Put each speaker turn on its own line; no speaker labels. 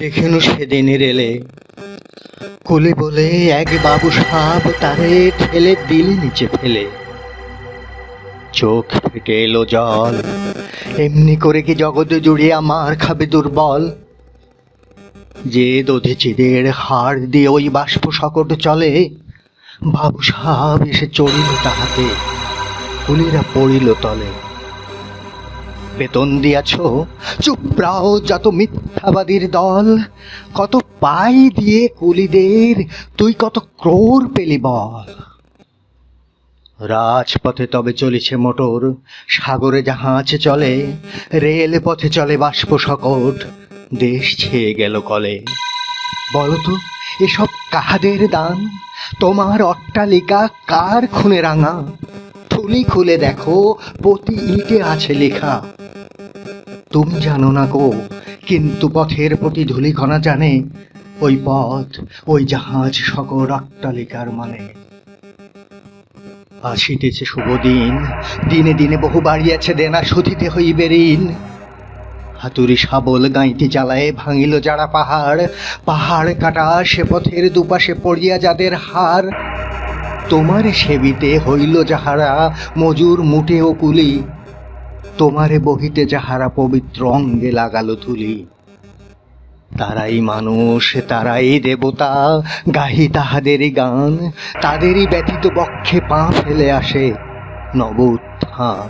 দেখেনু সেদিন রেলে কুলি বলে এক বাবু সাপ তারে ঠেলে দিলে নিচে ফেলে। চোখ ফেটে এলো জল। এমনি করে কি জগতে জুড়িয়ে আমার খাবে দুর্বল? যে দধিচিদের হাড় দিয়ে ওই বাষ্প সকট চলে, বাবু সাহেব এসে চড়িল তাহাতে। কুলিরা পড়িল তলে। বেতন দিয়াছ? চুপ রাও, যত মিথ্যাবাদীর দল, কত পাই দিয়ে কুলিদের, তুই কত ক্রোর পেলি বল। রাজপথে তবে চলেছে মোটর, সাগরে জাহাজ চলে রেল পথে চলে বাষ্প সকট দেশ ছেয়ে গেল কলে। বলতো এসব কাহাদের দান? তোমার অট্টালিকা কার খুনে রাঙা? থলি খুলে দেখো, প্রতি ইটে আছে লেখা। তুমি জানো না গো, কিন্তু পথের প্রতি ধূলিকণা জানে, ওই পথ, ওই জাহাজ সকল অট্টালিকার মানে। আসিতেছে শুভ দিন, দিনে দিনে বহু বাড়িয়াছে দেনা শুধিতে হইবে ঋণ। হাতুড়ি শাবল গাঁইতি জ্বালায় ভাঙিল যারা পাহাড় পাহাড় কাটা সে পথের দুপাশে পড়িয়া যাদের হার। তোমার সেবিতে হইল যাহারা মজুর মুটে ও কুলি তোমারে বহিতে যাহারা পবিত্র অঙ্গে লাগালো ধুলি। তারাই মানুষ, তারাই দেবতা, গাহি তাহাদেরই গান, তাদেরই ব্যতীত বক্ষে পা ফেলে আসে নব উত্থান।